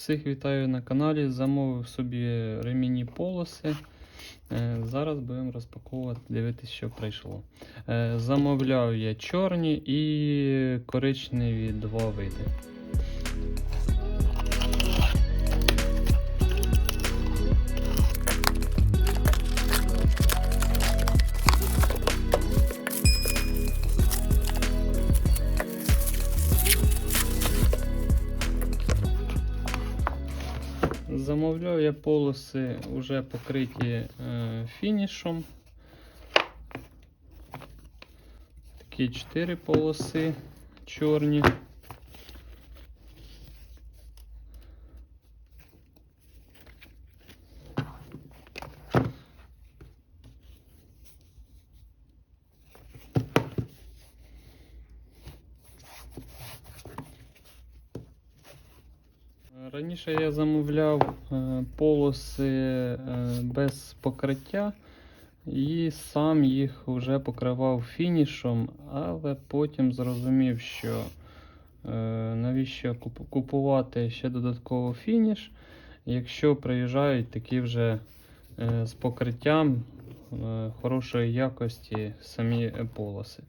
Всіх вітаю на каналі. Замовив собі ремінні полоси. Е, Зараз будемо розпаковувати, дивитися, що прийшло. Е, Замовляв я чорні і коричневі два види. Замовляв я полоси вже покриті е, фінішом. Такі 4 полоси чорні. Раніше я замовляв е, полоси е, без покриття і сам їх вже покривав фінішом, але потім зрозумів, що е, навіщо купувати ще додатково фініш, якщо приїжджають такі вже з покриттям хорошої якості самі полоси.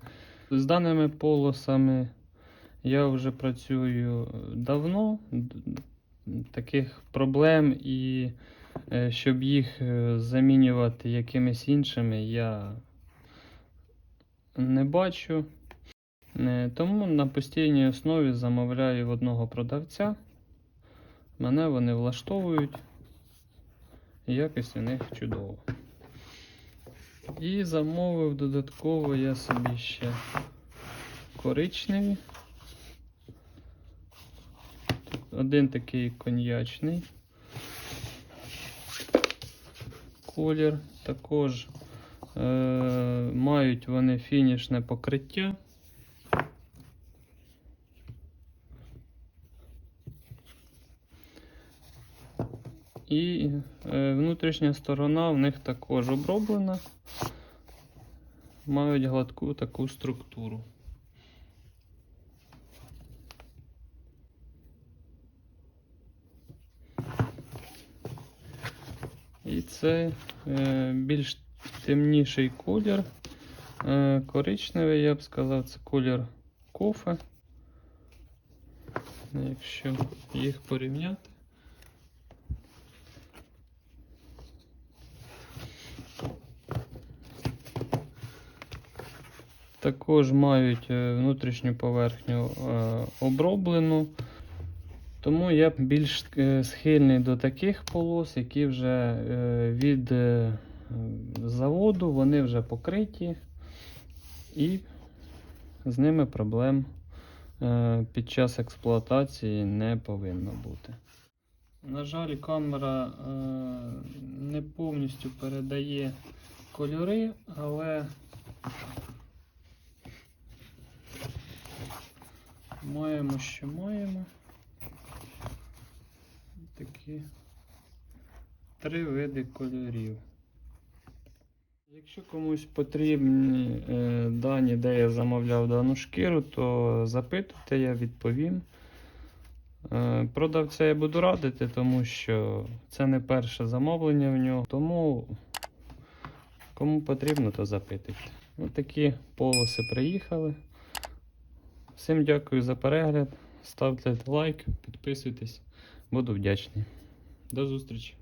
З даними полосами я вже працюю давно. Таких проблем і е, щоб їх е, замінювати якимись іншими, я не бачу. Е, Тому на постійній основі замовляю в одного продавця. Мене вони влаштовують. Якість у них чудова. І замовив додатково я собі ще коричневі. Один такий коньячний колір. Також е, мають вони фінішне покриття. І е, внутрішня сторона в них також оброблена. Мають гладку таку структуру. І це е, більш темніший колір. Е, коричневий, я б сказав, це колір кофе. Якщо їх порівняти. Також мають е, внутрішню поверхню оброблену. Тому я більш е, схильний до таких полос, які вже е, від е, заводу вони вже покриті, і з ними проблем під час експлуатації не повинно бути. На жаль, камера не повністю передає кольори, але маємо, що маємо такі три види кольорів. Якщо комусь потрібні е, дані, де я замовляв дану шкіру, то запитуйте, я відповім. Е, продавця я буду радити, тому що це не перше замовлення в нього. Тому кому потрібно, то запитуйте. Ось такі полоси приїхали. Всім дякую за перегляд. Ставте лайк, підписуйтесь, буду вдячний. До зустрічі!